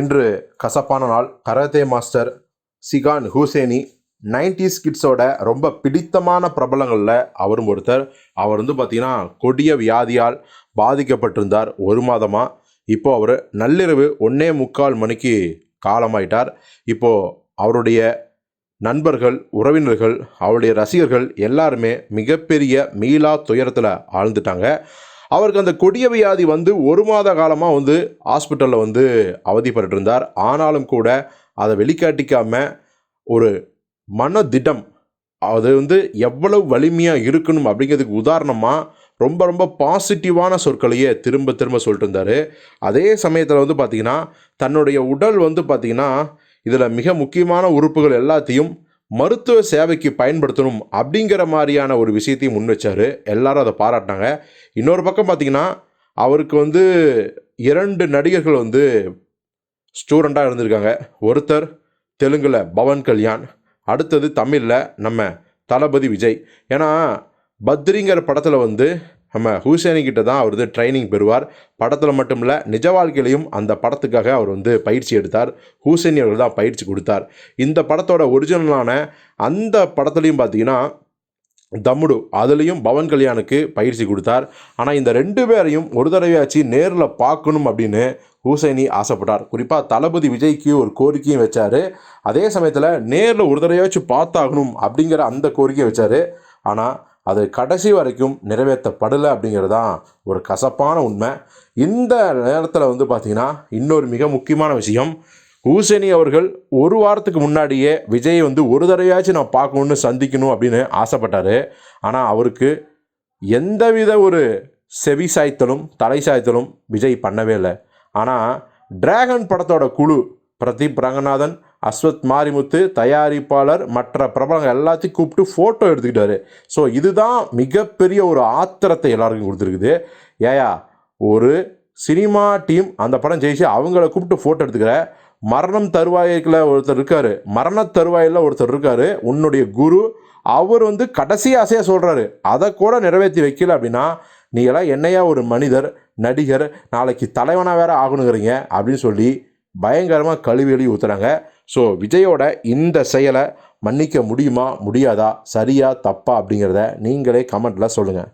இன்று கசப்பான நாள். கராத்தே மாஸ்டர் சிகான் ஹூசேனி 90s கிட்ஸோட ரொம்ப பிடித்தமான பிரபலங்களில் அவரும் ஒருத்தர். அவர் வந்து பார்த்திங்கன்னா கொடிய வியாதியால் பாதிக்கப்பட்டிருந்தார் ஒரு மாதமாக இப்போ அவர் நள்ளிரவு ஒன்னே முக்கால் மணிக்கு காலமாயிட்டார். இப்போது அவருடைய நண்பர்கள் உறவினர்கள் அவருடைய ரசிகர்கள் எல்லாருமே மிகப்பெரிய மீளா துயரத்தில் ஆழ்ந்துட்டாங்க. அவருக்கு அந்த கொடிய வியாதி வந்து ஒரு மாத காலமாக வந்து ஹாஸ்பிட்டலில் வந்து அவதிப்பட்டு இருந்தார் ஆனாலும் கூட அதை வெளிக்காட்டிக்காமல் ஒரு மனதிடம் அது வந்து எவ்வளவு வலிமையாக இருக்கணும் அப்படிங்கிறதுக்கு உதாரணமாக ரொம்ப ரொம்ப பாசிட்டிவான சொற்களையே திரும்ப திரும்ப சொல்லிட்டு இருந்தார் அதே சமயத்தில் வந்து பார்த்திங்கன்னா தன்னுடைய உடல் வந்து பார்த்திங்கன்னா இதில் மிக முக்கியமான உறுப்புகள் எல்லாத்தையும் மருத்துவ சேவைக்கு பயன்படுத்தணும் அப்படிங்கிற மாதிரியான ஒரு விஷயத்தையும் முன் வச்சார். எல்லாரும் அதை பாராட்டினாங்க. இன்னொரு பக்கம் பார்த்திங்கன்னா அவருக்கு வந்து இரண்டு நடிகர்கள் வந்து ஸ்டூடெண்ட்டாக இருந்திருக்காங்க. ஒருத்தர் தெலுங்கில் பவன் கல்யாண் அடுத்தது தமிழில் நம்ம தளபதி விஜய். ஏன்னா பத்ரிங்கிற படத்தில் வந்து நம்ம ஹூசேனிக்கிட்ட தான் அவர் வந்து ட்ரைனிங் பெறுவார். படத்தில் மட்டும் இல்லை நிஜ வாழ்க்கையிலையும் அந்த படத்துக்காக அவர் வந்து பயிற்சி எடுத்தார். ஹூசேனி அவர்கள் தான் பயிற்சி கொடுத்தார். இந்த படத்தோட ஒரிஜினலான அந்த படத்துலையும் பார்த்தீங்கன்னா தம்முடு அதுலேயும் பவன் கல்யாணுக்கு பயிற்சி கொடுத்தார். ஆனால் இந்த ரெண்டு பேரையும் ஒரு தடவையாச்சு நேரில் பார்க்கணும் அப்படின்னு ஹூசைனி ஆசைப்பட்டார். குறிப்பாக தளபதி விஜய்க்கு ஒரு கோரிக்கையும் வச்சார். அதே சமயத்தில் நேரில் ஒரு தடவையாச்சும் பார்த்தாகணும் அப்படிங்கிற அந்த கோரிக்கையை வச்சார். ஆனால் அது கடைசி வரைக்கும் நிறைவேற்றப்படலை அப்படிங்கிறது தான் ஒரு கசப்பான உண்மை. இந்த நேரத்தில் வந்து பார்த்திங்கன்னா இன்னொரு மிக முக்கியமான விஷயம் ஹூசேனி அவர்கள் ஒரு வாரத்துக்கு முன்னாடியே விஜயை வந்து ஒரு தடவையாச்சும் நான் பார்க்கணுன்னு சந்திக்கணும் அப்படின்னு ஆசைப்பட்டார். ஆனால் அவருக்கு எந்தவித ஒரு செவி சாய்த்தலும் தலை சாய்த்தலும் விஜய் பண்ணவே இல்லை. ஆனால் டிராகன் படத்தோட குழு பிரதீப் ரங்கநாதன் அஸ்வத் மாரிமுத்து தயாரிப்பாளர் மற்ற பிரபலங்கள் எல்லாத்தையும் கூப்பிட்டு ஃபோட்டோ எடுத்துக்கிட்டாரு. ஸோ இதுதான் மிகப்பெரிய ஒரு ஆத்திரத்தை எல்லாருக்கும் கொடுத்துருக்குது. ஏயா ஒரு சினிமா டீம் அந்த படம் ஜெயிச்சு அவங்கள கூப்பிட்டு ஃபோட்டோ எடுத்துக்கிற மரணம் தருவாயில் ஒருத்தர் இருக்காரு. மரண தருவாயில் ஒருத்தர் இருக்காரு. உன்னுடைய குரு அவர் வந்து கடைசி ஆசையாக சொல்கிறாரு அதை கூட நிறைவேற்றி வைக்கல அப்படின்னா நீ எல்லாம் என்னையா ஒரு மனிதர் நடிகர் நாளைக்கு தலைவனாக வேற ஆகணுங்கிறீங்க அப்படின்னு சொல்லி பயங்கரமாக கழுவி எழுதி ஊற்றுறாங்க ஸோ விஜயோட இந்த செயலை மன்னிக்க முடியுமா முடியாதா சரியா தப்பா அப்படிங்கிறத நீங்களே கமெண்ட்டில் சொல்லுங்கள்